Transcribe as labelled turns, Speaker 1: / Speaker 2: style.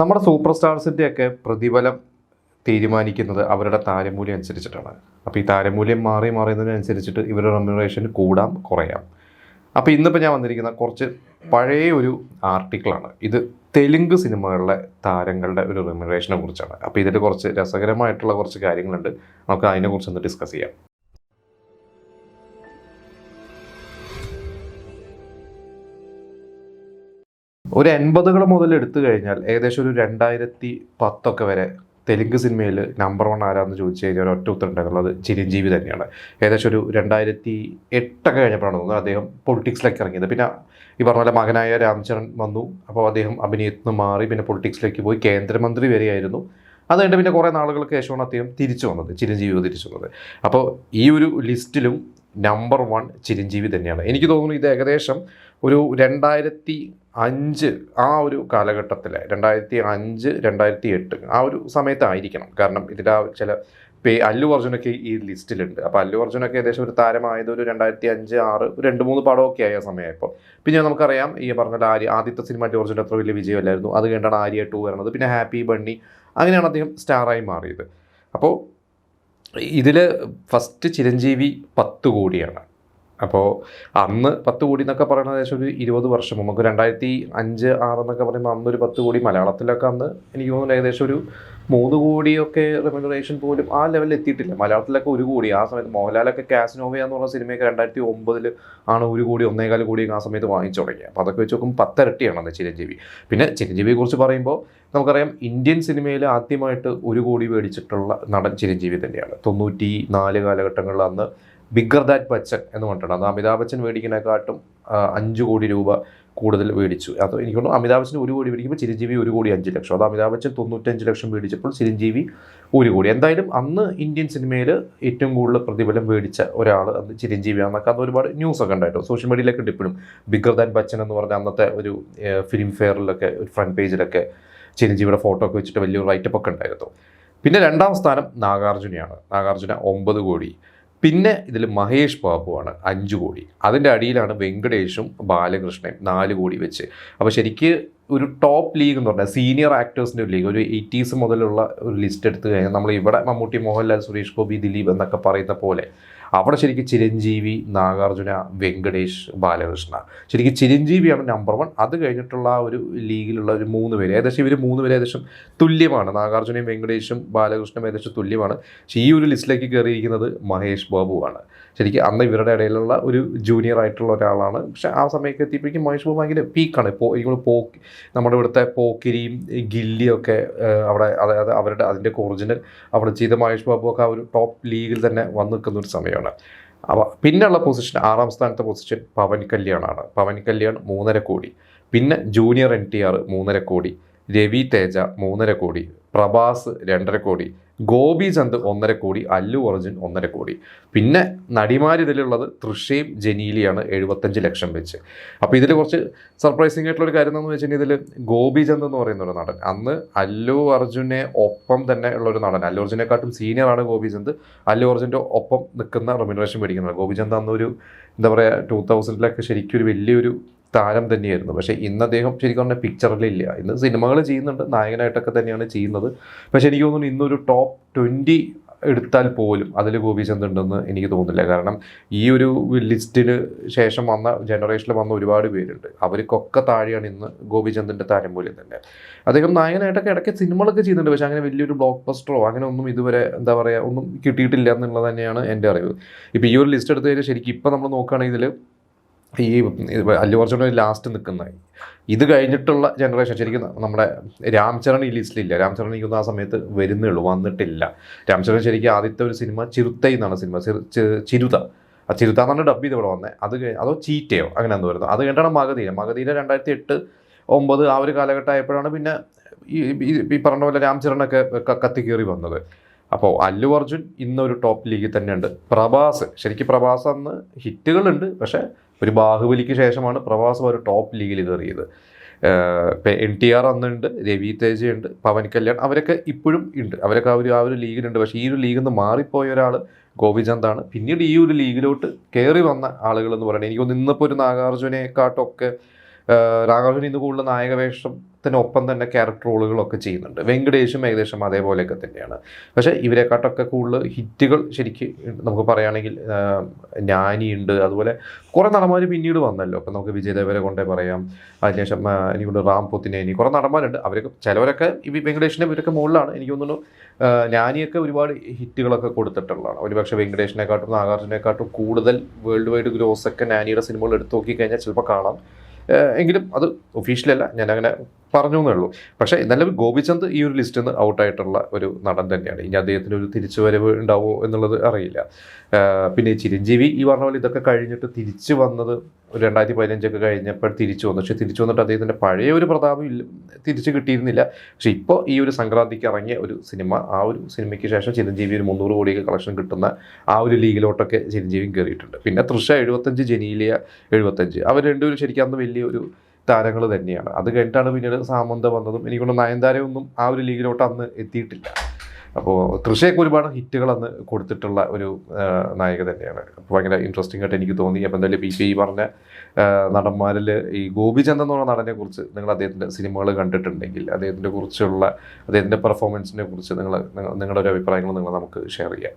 Speaker 1: നമ്മുടെ സൂപ്പർ സ്റ്റാർസിന്റെയൊക്കെ പ്രതിഫലം തീരുമാനിക്കുന്നത് അവരുടെ താരമൂല്യം അനുസരിച്ചിട്ടാണ്. അപ്പോൾ ഈ താരമൂല്യം മാറി മാറിയതിനനുസരിച്ചിട്ട് ഇവരുടെ റെമ്യൂണറേഷൻ കൂടാം കുറയാം. അപ്പോൾ ഇന്നിപ്പോൾ ഞാൻ വന്നിരിക്കുന്ന കുറച്ച് പഴയ ഒരു ആർട്ടിക്കിളാണ് ഇത് തെലുങ്ക് സിനിമകളിലെ താരങ്ങളുടെ ഒരു റെമ്യൂണറേഷനെ കുറിച്ചാണ്. അപ്പോൾ ഇതിൽ കുറച്ച് രസകരമായിട്ടുള്ള കുറച്ച് കാര്യങ്ങളുണ്ട്. നമുക്ക് അതിനെക്കുറിച്ച് ഒന്ന് ഡിസ്കസ് ചെയ്യാം. ഒരു എൺപതുകൾ മുതൽ എടുത്തു കഴിഞ്ഞാൽ ഏകദേശം ഒരു രണ്ടായിരത്തി പത്തൊക്കെ വരെ തെലുങ്ക് സിനിമയിൽ നമ്പർ വൺ ആരാന്ന് ചോദിച്ചു കഴിഞ്ഞാൽ ഒറ്റ ഉത്തരം ഉണ്ടായിരുന്നത് ചിരഞ്ജീവി തന്നെയാണ്. ഏകദേശം ഒരു രണ്ടായിരത്തി എട്ടൊക്കെ കഴിഞ്ഞപ്പോഴാണ് തോന്നുന്നത് അദ്ദേഹം പൊളിറ്റിക്സിലേക്ക് ഇറങ്ങിയത്. പിന്നെ ഈ പറഞ്ഞ പോലെ മകനായ രാംചരൺ വന്നു. അപ്പോൾ അദ്ദേഹം അഭിനയത്തിൽ നിന്ന് മാറി പിന്നെ പൊളിറ്റിക്സിലേക്ക് പോയി. കേന്ദ്രമന്ത്രി വരെയായിരുന്നു. അത് കഴിഞ്ഞ് പിന്നെ കുറേ നാളുകൾക്ക് ശേഷമാണ് അദ്ദേഹം തിരിച്ചു വന്നത്. ചിരഞ്ജീവി തിരിച്ചു വന്നത്. അപ്പോൾ ഈ ഒരു ലിസ്റ്റിലും നമ്പർ വൺ ചിരഞ്ജീവി തന്നെയാണ്. എനിക്ക് തോന്നുന്നു ഇത് ഏകദേശം ഒരു രണ്ടായിരത്തി അഞ്ച് ആ ഒരു കാലഘട്ടത്തിലെ രണ്ടായിരത്തി അഞ്ച് രണ്ടായിരത്തി എട്ട് ആ ഒരു സമയത്തായിരിക്കണം. കാരണം ഇതിൽ ആ ചില പേ അല്ലു അർജുനൊക്കെ ഈ ലിസ്റ്റിലുണ്ട്. അപ്പോൾ അല്ലു അർജുനൊക്കെ ഏകദേശം ഒരു താരമായത് ഒരു രണ്ടായിരത്തി അഞ്ച് ആറ് രണ്ട് മൂന്ന് പടമൊക്കെ ആയ സമയമായപ്പോൾ പിന്നെ നമുക്കറിയാം ഈ പറഞ്ഞ ആര്യ ആദ്യത്തെ സിനിമ അല്ലു അർജുൻ അത്ര വലിയ വിജയമല്ലായിരുന്നു. അത് കഴിഞ്ഞാണ് ആര്യ ടു വരുന്നത്. പിന്നെ ഹാപ്പി ബണ്ണി അങ്ങനെയാണ് അദ്ദേഹം സ്റ്റാറായി മാറിയത്. അപ്പോൾ ഇതിൽ ഫസ്റ്റ് ചിരഞ്ജീവി പത്ത് കോടിയാണ്. അപ്പോൾ അന്ന് പത്ത് കോടി എന്നൊക്കെ പറയുന്നത് ഏകദേശം ഒരു ഇരുപത് വർഷം നമുക്ക് രണ്ടായിരത്തി അഞ്ച് ആറ് എന്നൊക്കെ പറയുമ്പോൾ അന്ന് ഒരു പത്ത് കോടി മലയാളത്തിലൊക്കെ അന്ന് എനിക്ക് തോന്നുന്നു ഏകദേശം ഒരു മൂന്ന് കോടിയൊക്കെ റെമ്യൂണറേഷൻ പോലും ആ ലെവലിൽ എത്തിയിട്ടില്ല. മലയാളത്തിലൊക്കെ ഒരു കോടി. ആ സമയത്ത് മോഹൻലാലൊക്കെ കാസിനോവയ എന്ന് പറഞ്ഞ സിനിമയൊക്കെ രണ്ടായിരത്തി ഒമ്പതിൽ ആണ് ഒരു കോടി ഒന്നേകാൽ കോടി ആ സമയത്ത് വാങ്ങിച്ചു തുടങ്ങിയത്. അപ്പോൾ അതൊക്കെ വെച്ച് നോക്കുമ്പോൾ പത്തരട്ടിയാണ് അന്ന് ചിരഞ്ജീവി. പിന്നെ ചിരഞ്ജീവിയെ കുറിച്ച് പറയുമ്പോൾ നമുക്കറിയാം ഇന്ത്യൻ സിനിമയിൽ ആദ്യമായിട്ട് ഒരു കോടി മേടിച്ചിട്ടുള്ള നടൻ ചിരഞ്ജീവി തന്നെയാണ്. തൊണ്ണൂറ്റി നാല് കാലഘട്ടങ്ങളിൽ അന്ന് ബിഗർ ദാറ്റ് ബച്ചൻ എന്ന് പറഞ്ഞിട്ടുണ്ട് അത് അമിതാഭ് ബച്ചൻ മേടിക്കുന്നതിനെക്കാട്ടും അഞ്ച് കോടി രൂപ കൂടുതൽ മേടിച്ചു. അത് എനിക്ക് തോന്നുന്നു അമിതാഭ് ബച്ചൻ ഒരു കോടി മേടിക്കുമ്പോൾ ചിരഞ്ജീവി ഒരു കോടി അഞ്ച് ലക്ഷം. അത് അമിതാഭ് ബച്ചൻ തൊണ്ണൂറ്റഞ്ച് ലക്ഷം മേടിച്ചപ്പോൾ ചിരഞ്ജീവി ഒരു കോടി. എന്തായാലും അന്ന് ഇന്ത്യൻ സിനിമയിൽ ഏറ്റവും കൂടുതൽ പ്രതിഫലം മേടിച്ച ഒരാൾ അന്ന് ചിരഞ്ജീവിയാണെന്നൊക്കെ അത് ഒരുപാട് ന്യൂസ് ഒക്കെ ഉണ്ടായിട്ടോ. സോഷ്യൽ മീഡിയയിലൊക്കെ ഉണ്ട് ഇപ്പോഴും. ബിഗർ ദാൻ ബച്ചൻ എന്ന് പറഞ്ഞ അന്നത്തെ ഒരു ഫിലിം ഫെയറിലൊക്കെ ഒരു ഫ്രണ്ട് പേജിലൊക്കെ ചിരഞ്ജീവിയുടെ ഫോട്ടോ ഒക്കെ വെച്ചിട്ട് വലിയൊരു റൈറ്റപ്പ് ഒക്കെ ഉണ്ടായിരുന്നു. പിന്നെ രണ്ടാം സ്ഥാനം നാഗാർജുനയാണ്. നാഗാർജുന ഒമ്പത് കോടി. പിന്നെ ഇതിൽ മഹേഷ് ബാബുവാണ് അഞ്ച് കോടി. അതിന്റെ അടിയിലാണ് വെങ്കടേഷും ബാലകൃഷ്ണയും നാല് കോടി വെച്ച്. അപ്പോൾ ശരിക്ക് ഒരു ടോപ്പ് ലീഗ് എന്ന് പറഞ്ഞാൽ സീനിയർ ആക്ടേഴ്സിന്റെ ഒരു ലീഗ് ഒരു എയ്റ്റീസ് മുതലുള്ള ഒരു ലിസ്റ്റ് എടുത്തു കഴിഞ്ഞാൽ നമ്മൾ ഇവിടെ മമ്മൂട്ടി മോഹൻലാൽ സുരേഷ് ഗോപി ദിലീപ് എന്നൊക്കെ പറയുന്ന പോലെ അവിടെ ശരിക്കും ചിരഞ്ജീവി നാഗാർജുന വെങ്കടേഷ് ബാലകൃഷ്ണ. ശരിക്കും ചിരഞ്ജീവിയാണ് നമ്പർ വൺ അത് കഴിഞ്ഞിട്ടുള്ള ആ ഒരു ലീഗിലുള്ള ഒരു മൂന്ന് പേര്. ഏകദേശം ഇവർ മൂന്ന് പേര് ഏകദേശം തുല്യമാണ്. നാഗാർജുനയും വെങ്കടേഷും ബാലകൃഷ്ണനും ഏകദേശം തുല്യമാണ്. പക്ഷേ ഈ ഒരു ലിസ്റ്റിലേക്ക് കയറിയിരിക്കുന്നത് മഹേഷ് ബാബുവാണ്. ശരിക്കും അന്ന് ഇവരുടെ ഇടയിലുള്ള ഒരു ജൂനിയർ ആയിട്ടുള്ള ഒരാളാണ്. പക്ഷേ ആ സമയത്ത് എത്തിയപ്പോഴേക്കും മഹേഷ് ബാബു ഭയങ്കര പീക്കാണ് ഇപ്പോൾ ഇപ്പോൾ പോക്ക് നമ്മുടെ ഇവിടുത്തെ പോക്കിരിയും ഈ ഗില്ലിയും ഒക്കെ ഏഹ്, അവിടെ അതായത് അവരുടെ അതിന്റെ ഒറിജിനൽ അവിടെ ചെയ്ത മഹേഷ് ബാബു ഒക്കെ ആ ഒരു ടോപ്പ് ലീഗിൽ തന്നെ വന്നു നിൽക്കുന്ന ഒരു സമയമാണ്. അവ പിന്നെയുള്ള പൊസിഷൻ ആറാം സ്ഥാനത്തെ പൊസിഷൻ പവൻ കല്യാണാണ്. പവൻ കല്യാൺ മൂന്നര കോടി. പിന്നെ ജൂനിയർ എൻ ടി ആർ മൂന്നര കോടി. രവി തേജ മൂന്നര കോടി. പ്രഭാസ് രണ്ടര കോടി. ഗോപി ചന്ദ് ഒന്നര കോടി അല്ലു അർജുൻ ഒന്നര കോടി. പിന്നെ നടിമാർ ഇതിലുള്ളത് തൃഷയും ജനീലിയാണ് എഴുപത്തഞ്ച് ലക്ഷം വെച്ച്. അപ്പോൾ ഇതിൽ കുറച്ച് സർപ്രൈസിംഗ് ആയിട്ടുള്ള ഒരു കാര്യം എന്താണെന്ന് വെച്ചിട്ടുണ്ടെങ്കിൽ ഇതിൽ ഗോപി ചന്ദ് എന്ന് പറയുന്ന ഒരു നടൻ. അന്ന് അല്ലു അർജുനെ ഒപ്പം തന്നെ ഉള്ള ഒരു നടൻ. അല്ലു അർജുനെക്കാട്ടും സീനിയറാണ് ഗോപി ചന്ദ്. അല്ലു അർജുന്റെ ഒപ്പം നിൽക്കുന്ന റെമ്യൂണറേഷൻ മേടിക്കുന്നത് ഗോപി ചന്ദ് അന്നൊരു എന്താ പറയുക ടൂ തൗസൻഡിലൊക്കെ ശരിക്കും ഒരു വലിയൊരു താരം തന്നെയായിരുന്നു. പക്ഷേ ഇന്ന് അദ്ദേഹം ശരിക്കും പറഞ്ഞാൽ പിക്ചറിലില്ല ഇന്ന് സിനിമകൾ ചെയ്യുന്നുണ്ട് നായകനായിട്ടൊക്കെ തന്നെയാണ് ചെയ്യുന്നത്. പക്ഷേ എനിക്ക് തോന്നുന്നു ഇന്നൊരു ടോപ്പ് ട്വന്റി എടുത്താൽ പോലും അതിൽ ഗോപിചന്ദ് ഉണ്ടെന്ന് എനിക്ക് തോന്നുന്നില്ല. കാരണം ഈ ഒരു ലിസ്റ്റിന് ശേഷം വന്ന ജനറേഷനിൽ വന്ന ഒരുപാട് പേരുണ്ട്. അവർക്കൊക്കെ താഴെയാണ് ഇന്ന് ഗോപിചന്ദിന്റെ താരമൂല്യം തന്നെ. അദ്ദേഹം നായകനായിട്ടൊക്കെ ഇടയ്ക്ക് സിനിമകളൊക്കെ ചെയ്യുന്നുണ്ട്. പക്ഷേ അങ്ങനെ വലിയൊരു ബ്ലോക്ക് ബസ്റ്ററോ അങ്ങനെ ഒന്നും ഇതുവരെ എന്താ പറയുക ഒന്നും കിട്ടിയിട്ടില്ല എന്നുള്ളത് തന്നെയാണ് എന്റെ അറിവ്. ഇപ്പോൾ ഈ ഒരു ലിസ്റ്റ് എടുത്തു കഴിഞ്ഞാൽ ശരിക്കും ഇപ്പോൾ നമ്മൾ നോക്കുകയാണെങ്കിൽ ഈ അല്ലു അർജുന ലാസ്റ്റ് നിൽക്കുന്ന ഇത് കഴിഞ്ഞിട്ടുള്ള ജനറേഷൻ ശരിക്കും നമ്മുടെ രാംചരൺ ഈ ലിസ്റ്റിലില്ല രാംചരൺ എനിക്ക് ആ സമയത്ത് വരുന്നേ ഉള്ളൂ വന്നിട്ടില്ല. രാംചരൺ ശരിക്കും ആദ്യത്തെ ഒരു സിനിമ ചിറുത്തൈ എന്നാണ് സിനിമ ചിരുത. ആ ചിരുത എന്നാണ് ഡബ് ചെയ്ത് ഇവിടെ വന്നത് അത് അതോ ചീറ്റയോ അങ്ങനെ എന്തോ വരുന്നത്. അത് കഴിഞ്ഞിട്ടാണ് മഗധീര. മഗധീര രണ്ടായിരത്തി എട്ട് ഒമ്പത് ആ ഒരു കാലഘട്ടം ആയപ്പോഴാണ് പിന്നെ ഈ ഈ- പറഞ്ഞ പോലെ രാംചരണൊക്കെ കത്തി കത്തിക്കേറി വന്നത്. അപ്പോൾ അല്ലു അർജുൻ ഇന്നൊരു ടോപ്പ് ലീഗിൽ തന്നെയുണ്ട്. പ്രഭാസ് ശരിക്കും പ്രഭാസ് അന്ന് ഹിറ്റുകളുണ്ട് പക്ഷേ ഒരു ബാഹുബലിക്ക് ശേഷമാണ് പ്രഭാസ് ഒരു ടോപ്പ് ലീഗിൽ കയറിയത്. എൻ ടി ആർ അന്നുണ്ട് രവി തേജയുണ്ട് പവൻ കല്യാൺ അവരൊക്കെ ഇപ്പോഴും ഉണ്ട്. അവരൊക്കെ ആ ഒരു ആ ഒരു ലീഗിലുണ്ട് പക്ഷേ ഈ ഒരു ലീഗിൽ നിന്ന് മാറിപ്പോയ ഒരാൾ ഗോപിചന്ദാണ് പിന്നീട് ഈ ഒരു ലീഗിലോട്ട് കയറി വന്ന ആളുകൾ എന്ന് പറയുന്നത് എനിക്ക് ഇന്നിപ്പോൾ ഒരു നാഗാർജുനെക്കാട്ടൊക്കെ നാഗാർജുന ഇന്ന് കൂടുതൽ നായക വേഷത്തിനൊപ്പം തന്നെ ക്യാരക്ടർ റോളുകളൊക്കെ ചെയ്യുന്നുണ്ട്. വെങ്കടേഷും ഏകദേശം അതേപോലെയൊക്കെ തന്നെയാണ്. പക്ഷേ ഇവരെക്കാട്ടൊക്കെ കൂടുതൽ ഹിറ്റുകൾ ശരിക്ക് നമുക്ക് പറയുകയാണെങ്കിൽ ഞാനിയുണ്ട്. ജ്ഞാനിയുണ്ട് അതുപോലെ കുറേ നടന്മാർ പിന്നീട് വന്നല്ലോ. അപ്പം നമുക്ക് വിജയദേവരെ കൊണ്ടേ പറയാം. അതിനുശേഷം എനിക്കുണ്ട് റാം പൊത്തിനേനി കുറേ നടന്മാരുണ്ട്. അവരൊക്കെ ചിലവരൊക്കെ ഈ വെങ്കടേഷിന്റെ ഇവരൊക്കെ മുകളിലാണ്. എനിക്ക് തോന്നുന്നു ഞാനിയൊക്കെ ഒരുപാട് ഹിറ്റുകളൊക്കെ കൊടുത്തിട്ടുള്ളതാണ്. ഒരുപക്ഷെ വെങ്കടേഷിനെക്കാട്ടും നാഗാർജുനെക്കാട്ടും കൂടുതൽ വേൾഡ് വൈഡ് ഗ്രോസ് ഒക്കെ നാനിയുടെ സിനിമകൾ എടുത്തു നോക്കിക്കഴിഞ്ഞാൽ ചിലപ്പോൾ കാണാം. എങ്കിലും അത് ഒഫീഷ്യലല്ല ഞാൻ അങ്ങനെ പറഞ്ഞു എന്നേ ഉള്ളൂ. പക്ഷേ എന്നാലും ഗോപിചന്ദ് ഈ ഒരു ലിസ്റ്റിൽ നിന്ന് ഔട്ടായിട്ടുള്ള ഒരു നടൻ തന്നെയാണ്. ഇനി അദ്ദേഹത്തിന് ഒരു തിരിച്ചു വരവ് ഉണ്ടാവോ എന്നുള്ളത് അറിയില്ല. പിന്നെ ചിരഞ്ജീവി ഈ പറഞ്ഞ പോലെ ഇതൊക്കെ കഴിഞ്ഞിട്ട് തിരിച്ചു വന്നത് രണ്ടായിരത്തി പതിനഞ്ചൊക്കെ കഴിഞ്ഞപ്പോൾ തിരിച്ചു വന്നു. പക്ഷേ തിരിച്ചു വന്നിട്ട് അദ്ദേഹത്തിന്റെ പഴയ ഒരു പ്രതാപം ഇല്ല തിരിച്ചു കിട്ടിയിരുന്നില്ല. പക്ഷേ ഇപ്പോൾ ഈ ഒരു സംക്രാന്തിക്ക് ഇറങ്ങിയ ഒരു സിനിമ ആ ഒരു സിനിമയ്ക്ക് ശേഷം ചിരഞ്ജീവി ഒരു മുന്നൂറ് കോടിയൊക്കെ കളക്ഷൻ കിട്ടുന്ന ആ ഒരു ലീഗിലോട്ടൊക്കെ ചിരഞ്ജീവി കയറിയിട്ടുണ്ട്. പിന്നെ തൃശ എഴുപത്തഞ്ച് ജനീലിയ എഴുപത്തഞ്ച്. അവർ രണ്ടുപേരും ശരിക്കും അന്ന് വലിയ ഒരു താരങ്ങൾ തന്നെയാണ്. അത് കഴിഞ്ഞിട്ടാണ് പിന്നീട് സാമന്ത വന്നതും എനിക്കൊണ്ട് നയൻതാരയൊന്നും ആ ഒരു ലീഗിലോട്ട് അന്ന് എത്തിയിട്ടില്ല. അപ്പോൾ തൃശ്ശയൊക്കെ ഒരുപാട് ഹിറ്റുകൾ അന്ന് കൊടുത്തിട്ടുള്ള ഒരു നായിക തന്നെയാണ്. അപ്പോൾ ഭയങ്കര ഇൻട്രസ്റ്റിംഗ് ആയിട്ട് എനിക്ക് തോന്നി. അപ്പോൾ എന്തായാലും പി ഈ പറഞ്ഞ നടന്മാരിൽ ഈ ഗോപിചന്ദ് എന്ന് പറഞ്ഞ നടനെ കുറിച്ച് നിങ്ങൾ അദ്ദേഹത്തിന്റെ സിനിമകൾ കണ്ടിട്ടുണ്ടെങ്കിൽ അദ്ദേഹത്തിന്റെ കുറിച്ചുള്ള അദ്ദേഹത്തിന്റെ പെർഫോമൻസിനെ കുറിച്ച് നിങ്ങൾ നിങ്ങളുടെ ഒരു അഭിപ്രായങ്ങൾ നിങ്ങൾ നമുക്ക് ഷെയർ ചെയ്യാം.